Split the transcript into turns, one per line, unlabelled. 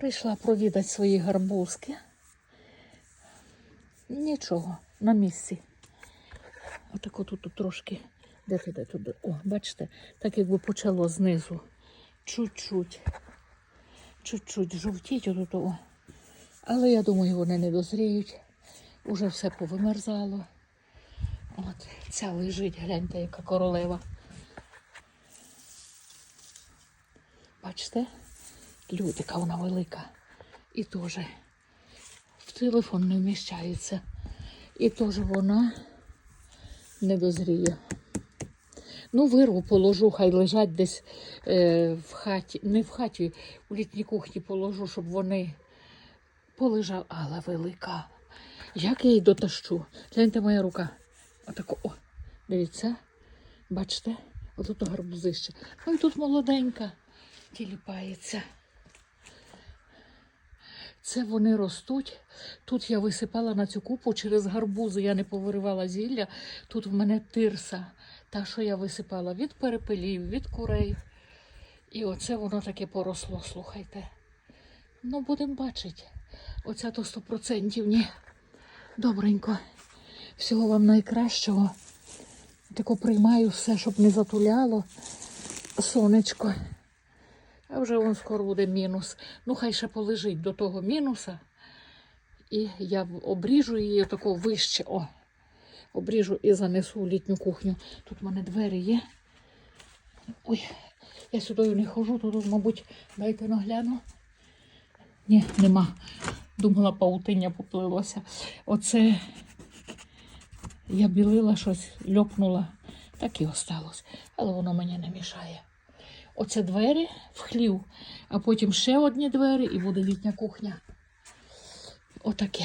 Прийшла провідати свої гарбузки. Нічого, на місці. Отако тут, трошки. Де туди, туди. О, бачите, так якби почало знизу. Чуть-чуть. Чуть-чуть жовтіть отут. О. Але я думаю, вони не дозріють. Уже все повимерзало. От, ця лежить, гляньте, яка королева. Бачите? Людика вона велика. І теж в телефон не вміщається. І теж вона не дозріє. Ну, вирву, положу, хай лежать десь е, в хаті, не в хаті, у літній кухні положу, щоб вони полежали. Але велика. Як я її дотащу? Гляньте моя рука. Отако, о, дивіться. Бачите? Отут гарбузище. Ну і тут молоденька тіліпається. Це вони ростуть. Тут я висипала на цю купу через гарбузи. Я не повиривала зілля. Тут в мене тирса. Та, що я висипала від перепелів, від курей. І оце воно таке поросло, слухайте. Ну, будемо бачити. Оця то сто процентів ні. Добренько. Всього вам найкращого. Тако приймаю все, щоб не затуляло. Сонечко. А вже вон скоро буде мінус. Ну, хай ще полежить до того мінуса. І я обріжу її тако вище. О, обріжу і занесу в літню кухню. Тут в мене двері є. Ой, я сюди не ходжу, то тут, мабуть, дайте нагляну. Ні, нема. Думала, паутиння поплилося. Оце я білила щось, льопнула, так і осталось. Але воно мені не мішає. Оце двері в хлів, а потім ще одні двері і буде літня кухня. Отаке.